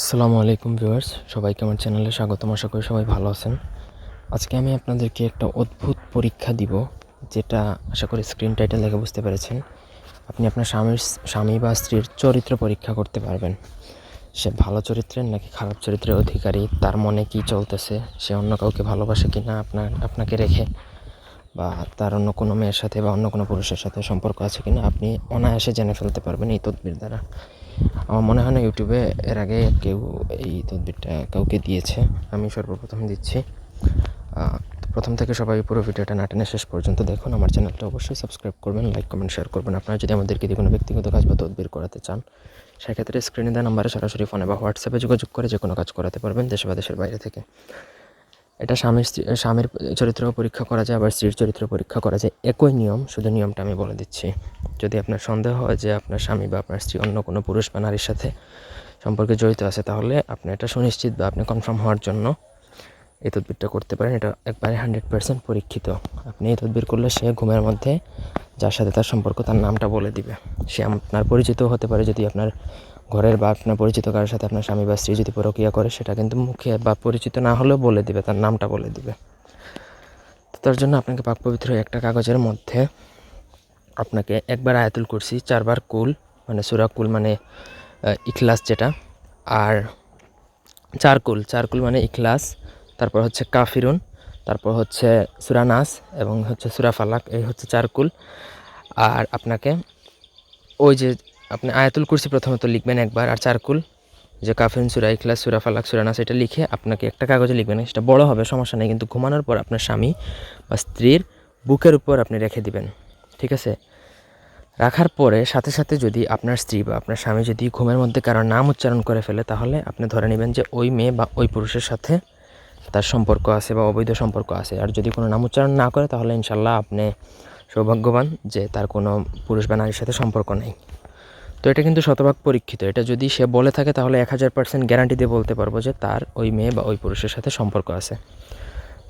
আসসালামু আলাইকুম ভিউয়ার্স, সবাইকে আমার চ্যানেলে স্বাগতম, আশা করি সবাই ভালো আছেন। আজকে আমি আপনাদেরকে একটা অদ্ভুত পরীক্ষা দিব, যেটা আশা করি স্ক্রিন টাইটেল দেখে বুঝতে পেরেছেন। আপনি আপনার স্বামীর, স্বামী বা স্ত্রীর চরিত্র পরীক্ষা করতে পারবেন। সে ভালো চরিত্রের নাকি খারাপ চরিত্রের অধিকারী, তার মনে কি চলতেছে, সে অন্য কাউকে ভালোবাসে কি না আপনার, আপনাকে রেখে, বা তার অন্য কোনো মেয়ের সাথে বা অন্য কোনো পুরুষের সাথে সম্পর্ক আছে কিনা, আপনি অনায়াসে জেনে ফেলতে পারবেন এই তদবির দ্বারা। আমার মনে হয় না ইউটিউবে এর আগে কেউ এই তদবিরটা কাউকে দিয়েছে। আমি সর্বপ্রথম দিচ্ছি। প্রথম থেকে সবাই পুরো ভিডিওটা না টেনে শেষ পর্যন্ত দেখুন। আমার চ্যানেলটা অবশ্যই সাবস্ক্রাইব করবেন লাইক কমেন্ট শেয়ার করবেন। আপনারা যদি আমাদেরকে দিয়ে কোনো ব্যক্তিগত কাজ বা তদবির করাতে চান, সেক্ষেত্রে স্ক্রিনে দেওয়া নাম্বারে সরাসরি ফোনে বা হোয়াটসঅ্যাপে যোগাযোগ করে যে কোনো কাজ করাতে পারবেন দেশে বা দেশের বাইরে থেকে। এটা স্বামীর স্বামীর চরিত্র পরীক্ষা করা যায়, আবার স্ত্রীর চরিত্র পরীক্ষা করা যায়। একই নিয়ম, শুধু নিয়মটা আমি বলে দিচ্ছি। যদি আপনার সন্দেহ হয় যে আপনার স্বামী বা আপনার স্ত্রী অন্য কোনো পুরুষ বা নারীর সাথে সম্পর্কে জড়িত আছে, তাহলে আপনি এটা সুনিশ্চিত বা আপনি কনফার্ম হওয়ার জন্য এই তদবিরটা করতে পারেন। এটা একবারে হান্ড্রেড পার্সেন্ট পরীক্ষিত। আপনি এই তদবির করলে সে ঘুমের মধ্যে, যার সাথে তার সম্পর্ক, তার নামটা বলে দিবে। সে আপনার পরিচিত হতে পারে, যদি আপনার ঘরের বা আপনার পরিচিত কারোর সাথে আপনার স্বামী বা স্ত্রী যদি প্রক্রিয়া করে, সেটা কিন্তু মুখে বা পরিচিত না হলেও বলে দিবে, তার নামটা বলে দিবে। তো তার জন্য আপনাকে পাক পবিত্র একটা কাগজের মধ্যে আপনাকে একবার আয়াতুল কুরসি, চারবার কুল মানে সুরা কুল মানে ইখলাস যেটা, আর চারকুল চারকুল মানে ইখলাস, তারপর হচ্ছে কাফিরুন, তারপর হচ্ছে সুরা নাস এবং হচ্ছে সুরা ফালাক, এই হচ্ছে চারকুল আর আপনাকে ওই যে আপনি আয়াতুল কুরসি প্রথমত লিখবেন একবার, আর চারকুল, যে কাফিরুন সুরা ইখলাস, সুরা ফালাক, সুরা নাস, এটা লিখে আপনাকে একটা কাগজে লিখবেন, সেটা বড় হবে, সমস্যা নেই, কিন্তু ঘুমানোর পর আপনার স্বামী বা স্ত্রীর বুকের উপর আপনি রেখে দিবেন, ঠিক আছে? রাখার পরে সাথে সাথে যদি আপনার স্ত্রী বা আপনার স্বামী যদি ঘুমের মধ্যে কারোর নাম উচ্চারণ করে ফেলে, তাহলে আপনি ধরে নেবেন যে ওই মেয়ে বা ওই পুরুষের সাথে তার সম্পর্ক আছে বা অবৈধ সম্পর্ক আছে। আর যদি কোনো নাম উচ্চারণ না করে, তাহলে ইনশাল্লাহ আপনি সৌভাগ্যবান যে তার কোনো পুরুষ বা নারীর সাথে সম্পর্ক নেই। তো এটা কিন্তু শতভাগ পরীক্ষিত। এটা যদি সে বলে থাকে, তাহলে এক হাজার পার্সেন্ট গ্যারান্টি দিয়ে বলতে পারব যে তার ওই মেয়ে বা ওই পুরুষের সাথে সম্পর্ক আছে।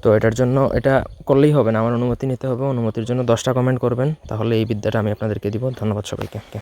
তো এটার জন্য এটা করলেই হবে না। আমার অনুমতি নিতে হবে। অনুমতির জন্য দশটা কমেন্ট করবেন। তাহলে এই বিদ্যাটা আমি আপনাদেরকে দিব। ধন্যবাদ সবাইকে।